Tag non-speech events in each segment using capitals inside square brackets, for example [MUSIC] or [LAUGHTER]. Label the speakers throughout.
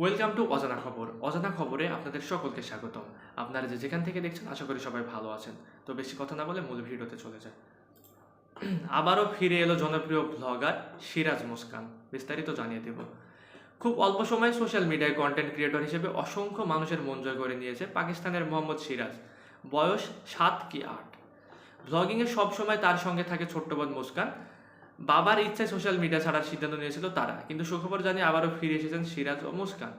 Speaker 1: Welcome to অজানা খবর। অজানা খবরে আপনাদের সকলকে স্বাগতম। আপনারা যে যেখান থেকে দেখছেন, আশা করি সবাই ভালো আছেন। তো বেশি কথা না বলে মূল ভিডিওতে চলে যায় [CLEARS THROAT] আবারও ফিরে এলো জনপ্রিয় ব্লগার সিরাজ মুস্কান। বিস্তারিত জানিয়ে দেব। খুব অল্প সময়ে সোশ্যাল মিডিয়ায় কন্টেন্ট ক্রিয়েটর হিসেবে অসংখ্য মানুষের মন জয় করে নিয়েছে পাকিস্তানের মোহাম্মদ সিরাজ। বয়স সাত কি আট। ব্লগিংয়ে সবসময় তার সঙ্গে থাকে ছোট্ট বোন মুস্কান। বাবার ইচ্ছায় সোশ্যাল মিডিয়া ছাড়ার সিদ্ধান্ত নিয়েছিল তারা। কিন্তু সুখবর জানিয়ে আবারও ফিরে এসেছেন সিরাজ ও মুস্কান।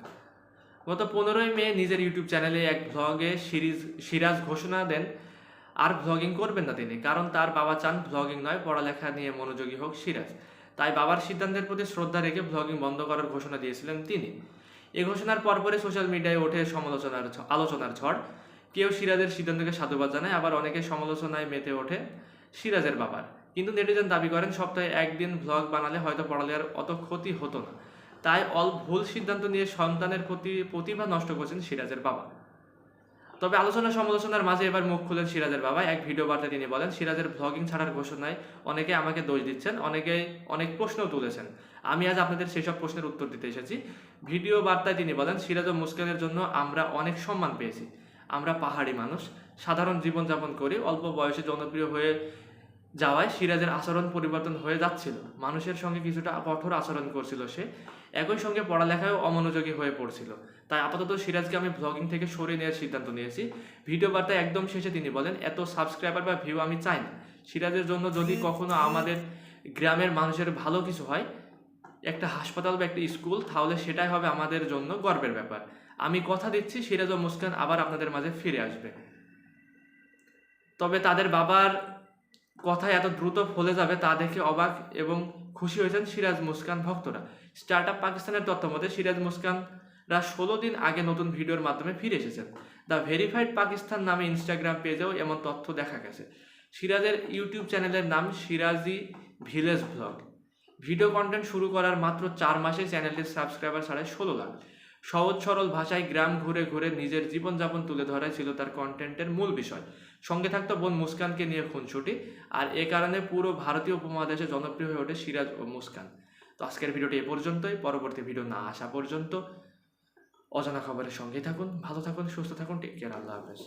Speaker 1: গত পনেরোই মে নিজের ইউটিউব চ্যানেলে এক ভ্লগে সিরিজ, সিরাজ ঘোষণা দেন, আর ভ্লগিং করবেন না তিনি, কারণ তার বাবা চান ভ্লগিং নয়, পড়ালেখা নিয়ে মনোযোগী হোক সিরাজ। তাই বাবার সিদ্ধান্তের প্রতি শ্রদ্ধা রেখে ভ্লগিং বন্ধ করার ঘোষণা দিয়েছিলেন তিনি। এ ঘোষণার পরপরই সোশ্যাল মিডিয়ায় ওঠে সমালোচনার আলোচনার ঝড়। কেউ সিরাজের সিদ্ধান্তকে সাধুবাদ জানায়, আবার অনেকে সমালোচনায় মেতে ওঠে সিরাজের বাবার। কিন্তু নেটিজেন দাবি করেন, সপ্তাহে একদিন ভ্লগ বানালে হয়তো পড়ালেখার অত ক্ষতি হতো না। তাই অল ভুল সিদ্ধান্ত নিয়ে সন্তানের প্রতি প্রতিভা নষ্ট করছেন সিরাজের বাবা। তবে আলোচনা সমালোচনার মাঝে এবার মুখ খুলেন সিরাজের বাবা। এক ভিডিও বার্তায় তিনি বলেন, সিরাজের ভ্লগিং ছাড়ার ঘোষণায় অনেকে আমাকে দোষ দিচ্ছেন, অনেকে অনেক প্রশ্নও তুলেছেন। আমি আজ আপনাদের সেসব প্রশ্নের উত্তর দিতে এসেছি। ভিডিও বার্তায় তিনি বলেন, সিরাজ ও মুস্কানের জন্য আমরা অনেক সম্মান পেয়েছি। আমরা পাহাড়ি মানুষ, সাধারণ জীবনযাপন করি, অল্প বয়সে জনপ্রিয় হয়ে যাওয়ায় সিরাজের আচরণ পরিবর্তন হয়ে যাচ্ছিল। মানুষের সঙ্গে কিছুটা কঠোর আচরণ করছিল সে। একই সঙ্গে পড়ালেখায়ও অমনোযোগী হয়ে পড়ছিল। তাই আপাতত সিরাজকে আমি ব্লগিং থেকে সরিয়ে নেওয়ার সিদ্ধান্ত নিয়েছি। ভিডিও বার্তায় একদম শেষে তিনি বলেন, এত সাবস্ক্রাইবার বা ভিউ আমি চাই না। সিরাজের জন্য যদি কখনো আমাদের গ্রামের মানুষের ভালো কিছু হয়, একটা হাসপাতাল বা একটা স্কুল, তাহলে সেটাই হবে আমাদের জন্য গর্বের ব্যাপার। আমি কথা দিচ্ছি, সিরাজ ও মুস্কান আবার আপনাদের মাঝে ফিরে আসবে। তবে তাদের বাবার কথায় এত দ্রুত ফলে যাবে তা দেখে অবাক এবং খুশি হয়েছেন সিরাজ মুস্কান ভক্তরা। স্টার্ট আপ পাকিস্তানের তথ্য মতে, সিরাজ মুস্কানরা ষোলো দিন আগে নতুন ভিডিওর মাধ্যমে ফিরে এসেছেন। দ্য ভেরিফাইড পাকিস্তান নামে ইনস্টাগ্রাম পেজেও এমন তথ্য দেখা গেছে। সিরাজের ইউটিউব চ্যানেলের নাম Siraji village blog. Video content শুরু করার মাত্র চার মাসে চ্যানেলটির সাবস্ক্রাইবার সাড়ে ষোলো লাখ। সহজ সরল ভাষায় গ্রাম ঘুরে ঘুরে নিজের জীবনযাপন তুলে ধরাই ছিল তার কন্টেন্টের মূল বিষয়। সঙ্গে থাকতো বোন মুস্কানকে নিয়ে খুনছুটি আর এ কারণে পুরো ভারতীয় উপমহাদেশে জনপ্রিয় হয়ে ওঠে সিরাজ ও মুস্কান। তো আজকের ভিডিওটি এ পর্যন্তই, পরবর্তী ভিডিও না আসা পর্যন্ত অজানা খবরের সঙ্গেই থাকুন, ভালো থাকুন, সুস্থ থাকুন টেক কেয়ার আল্লাহ হাফেজ।